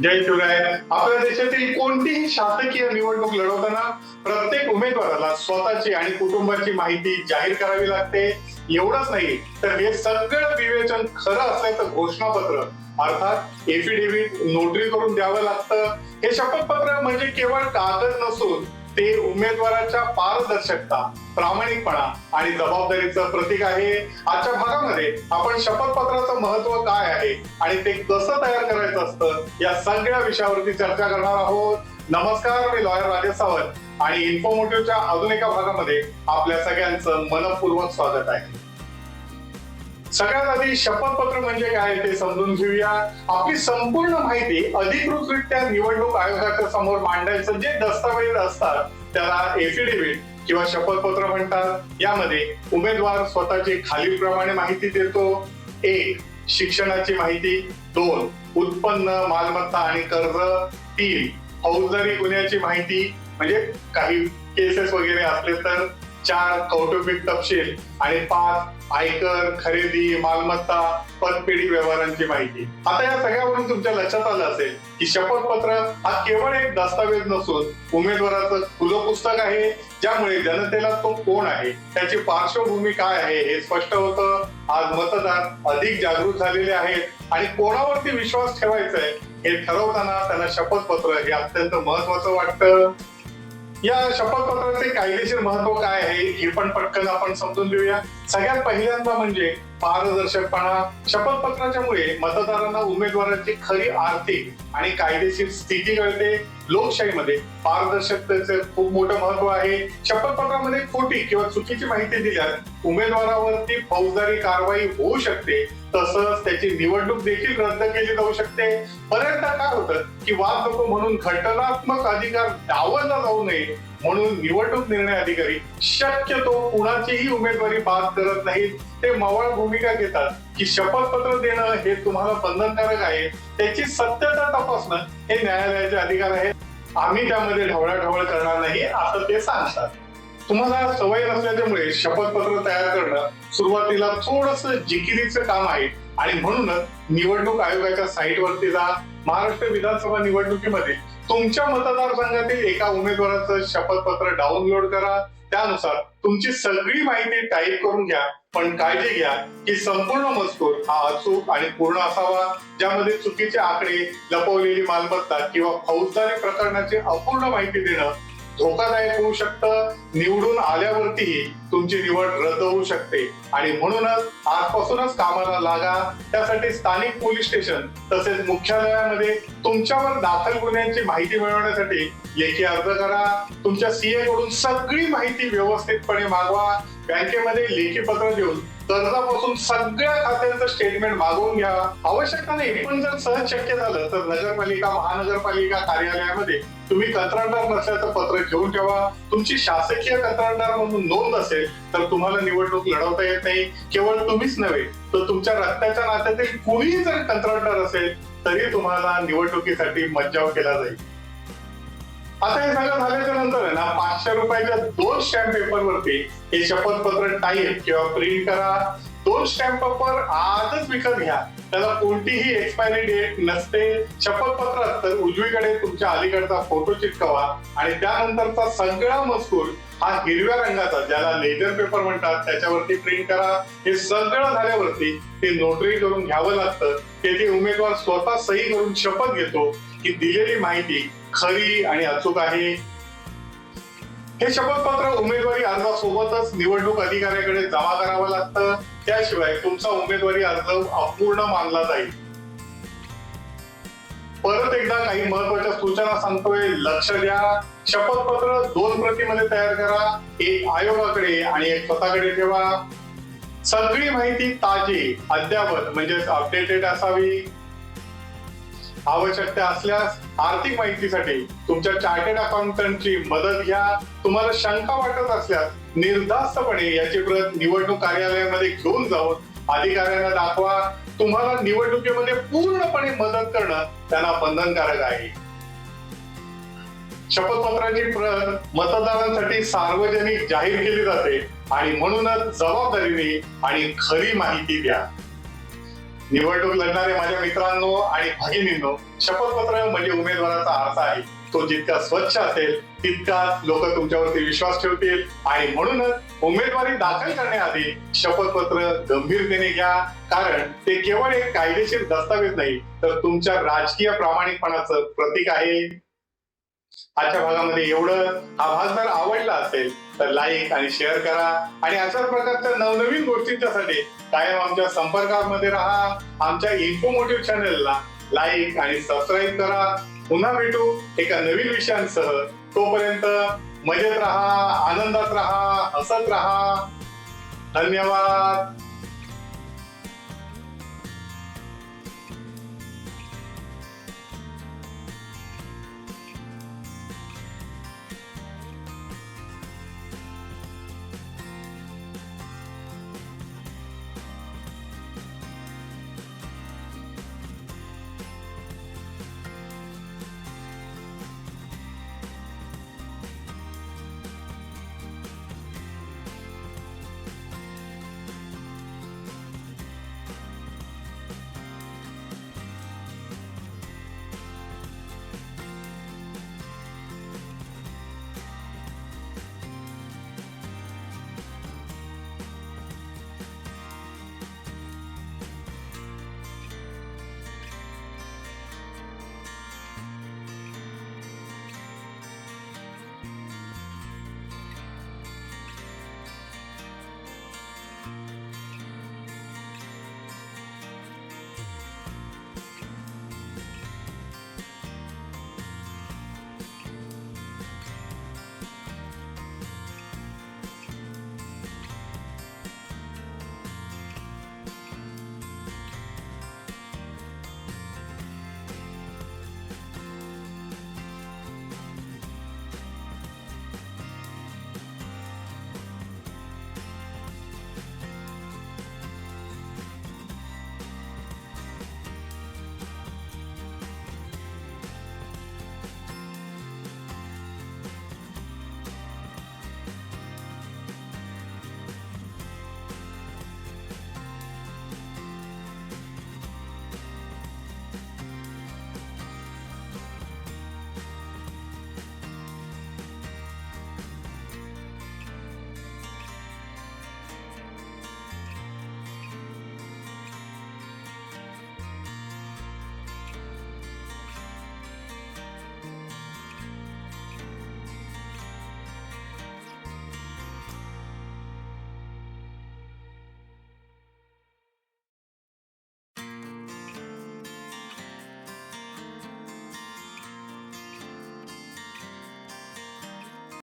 जय शिवराय. आपल्या देशातील कोणतीही शासकीय निवडणूक लढवताना प्रत्येक उमेदवाराला स्वतःची आणि कुटुंबाची माहिती जाहीर करावी लागते. एवढंच नाही तर हे सगळं विवेचन खरं असल्याचं घोषणापत्र अर्थात एफिडेव्हिट नोटरी करून द्यावं लागतं. हे शपथपत्र म्हणजे केवळ कागद नसून ते उमेदवाराच्या पारदर्शकता प्रामाणिकपणा आणि जबाबदारीचं प्रतीक आहे. आजच्या भागामध्ये आपण शपथपत्राचं महत्त्व काय आहे आणि ते कसं तयार करायचं असतं या सगळ्या विषयावरती चर्चा करणार आहोत. नमस्कार मी लॉयर राजेश सावंत आणि इन्फॉर्मेटिव्हच्या अजून एका भागामध्ये आपल्या सगळ्यांचं मनपूर्वक स्वागत आहे. सगळ्यात आधी शपथपत्र म्हणजे काय ते समजून घेऊया. आपली संपूर्ण माहिती अधिकृतरित्या निवडणूक आयोगाच्या समोर मांडायचं जे दस्तावेज असतात त्याला एफिडेव्हिट किंवा शपथपत्र म्हणतात. यामध्ये उमेदवार स्वतःची खालीलप्रमाणे माहिती देतो. एक शिक्षणाची माहिती. दोन उत्पन्न मालमत्ता आणि कर्ज. तीन फौजदारी गुन्ह्याची माहिती म्हणजे काही केसेस वगैरे असले तर. चार कौटुंबिक तपशील. आणि पाच आयकर खरेदी मालमत्ता पतपेढी व्यवहारांची माहिती. आता या सगळ्यावरून तुमच्या लक्षात आलं असेल की शपथपत्र हा केवळ एक दस्तावेज नसून उमेदवाराचं खुलं पुस्तक आहे ज्यामुळे जनतेला तो कोण आहे त्याची पार्श्वभूमी काय आहे हे स्पष्ट होतं. आज मतदार अधिक जागृत झालेले आहेत आणि कोणावरती विश्वास ठेवायचा आहे हे ठरवताना त्यांना शपथपत्र हे अत्यंत महत्वाचं वाटतं. या शपथपत्राचे कायदेशीर महत्त्व काय आहे हे पण पटकन आपण समजून घेऊया. सगळ्यात पहिल्यांदा म्हणजे पारदर्शकपणा. शपथपत्राच्यामुळे मतदारांना उमेदवारांची खरी आर्थिक आणि कायदेशीर स्थिती कळते. लोकशाहीमध्ये पारदर्शकतेचे खूप मोठं महत्त्व आहे. शपथपत्रामध्ये खोटी किंवा चुकीची माहिती दिल्यास उमेदवारावरती फौजदारी कारवाई होऊ शकते. तसंच त्याची निवडणूक देखील रद्द केली जाऊ शकते. बऱ्याचदा काय होतं की वाद नको म्हणून घटनात्मक अधिकार डावलला जाऊ नये म्हणून निवडणूक निर्णय अधिकारी शक्यतो कुणाचीही उमेदवारी बाद करत नाहीत. ते मवाळ भूमिका घेतात की शपथपत्र देणं हे तुम्हाला बंधनकारक आहे. त्याची सत्यता तपासणं हे न्यायालयाचे अधिकार आहेत. आम्ही त्यामध्ये ढवळाढवळ करणार नाही असं ते सांगतात. तुम्हाला सवय नसल्याच्यामुळे शपथपत्र तयार करणं सुरुवातीला थोडस जिकिरीचं काम आहे. आणि म्हणूनच निवडणूक आयोगाच्या साईटवरती जा महाराष्ट्र विधानसभा निवडणुकीमध्ये तुमच्या मतदारसंघातील एका उमेदवाराचं शपथपत्र डाउनलोड करा. त्यानुसार तुमची सगळी माहिती टाईप करून घ्या पण काळजी घ्या की संपूर्ण मजकूर हा अचूक आणि पूर्ण असावा. ज्यामध्ये चुकीचे आकडे लपवलेली मालमत्ता किंवा फौजदारी प्रकरणाची अपूर्ण माहिती देणं धोकादायक होऊ शकतं. निवडून आल्यावरती तुमची निवड रद्द होऊ शकते. आणि म्हणूनच आजपासूनच कामाला लागा. त्यासाठी स्थानिक पोलीस स्टेशन तसेच मुख्यालयामध्ये तुमच्यावर दाखल गुन्ह्यांची माहिती मिळवण्यासाठी लेखी अर्ज करा. तुमच्या सीए कडून सगळी माहिती व्यवस्थितपणे मागवा. बँकेमध्ये लेखी पत्र देऊन कर्जापासून सगळ्या खात्यांचं स्टेटमेंट मागवून घ्या. आवश्यकता नाही. पण जर सहज शक्य झालं तर नगरपालिका महानगरपालिका कार्यालयामध्ये तुम्ही कंत्राटदार नसल्याचं पत्र घेऊन ठेवा. तुमची शासकीय कंत्राटदार म्हणून नोंद असेल तर तुम्हाला निवडणूक लढवता येत नाही. केवळ तुम्हीच नव्हे तर तुमच्या रक्ताच्या नात्यातील कुणीही जर कंत्राटदार असेल तरी तुम्हाला निवडणुकीसाठी मज्जाव केला जाईल. आता हे सगळं झाल्याच्यानंतर आहे ना पाचशे रुपयाच्या दोन स्टॅम्प पेपरवरती हे शपथपत्र टाईप किंवा प्रिंट करा. दोन स्टॅम्प पेपर आजच विकत घ्या. त्याला कोणतीही एक्सपायरी डेट नसते. शपथपत्रात तर उजवीकडे तुमच्या अलीकडचा फोटो चिटकवा आणि त्यानंतरचा सगळा मजकूर हा हिरव्या रंगाचा ज्याला लेजर पेपर म्हणतात त्याच्यावरती प्रिंट करा. हे सगळं झाल्यावरती ते नोटरी करून घ्यावं लागतं. त्याची उमेदवार स्वतः सही करून शपथ घेतो की दिलेली माहिती खरी आणि अचूक आहे. हे शपथपत्र उमेदवारी अर्जासोबतच निवडणूक अधिकाऱ्याकडे जमा करावं लागतं. त्याशिवाय तुमचा उमेदवारी अर्ज अपूर्ण मानला जाईल. परत एकदा काही महत्त्वाच्या सूचना सांगतोय. लक्ष द्या. शपथपत्र दोन प्रतीमध्ये तयार करा. एक आयोगाकडे आणि एक स्वतःकडे ठेवा. सगळी माहिती ताजी अद्यावत म्हणजेच अपडेटेड असावी. आवश्यकता असल्यास आर्थिक माहितीसाठी तुमच्या चार्टर्ड अकाउंटंटची मदत घ्या. तुम्हाला शंका वाटत असल्यास निर्धास्तपणे याची प्रत निवडणूक कार्यालयामध्ये घेऊन जाऊन अधिकाऱ्यांना दाखवा. तुम्हाला निवडणुकीमध्ये पूर्णपणे मदत करणं त्यांना बंधनकारक आहे. शपथपत्राची प्रत मतदारांसाठी सार्वजनिक जाहीर केली जाते आणि म्हणूनच जबाबदारीने आणि खरी माहिती द्या. निवडणूक लढणारे माझ्या मित्रांनो आणि भगिनींनो शपथपत्र म्हणजे उमेदवाराचा अर्थ आहे. तो जितका स्वच्छ असेल तितकाच लोक तुमच्यावरती विश्वास ठेवतील. आणि म्हणूनच उमेदवारी दाखल करण्याआधी शपथपत्र गंभीरतेने घ्या. कारण ते केवळ एक कायदेशीर दस्तावेज नाही तर तुमच्या राजकीय प्रामाणिकपणाचं प्रतीक आहे. आजच्या भागामध्ये एवढं. हा भाग जर आवडला असेल तर लाईक आणि शेअर करा. आणि अशाच प्रकारच्या नवनवीन गोष्टींच्यासाठी कायम आमच्या संपर्कामध्ये राहा आमच्या इन्फोमोटिव्ह चॅनलला लाईक आणि सबस्क्राईब करा. पुन्हा भेटू एका नवीन विषयांसह. तोपर्यंत मजेत राहा आनंदात राहा हसत राहा. धन्यवाद.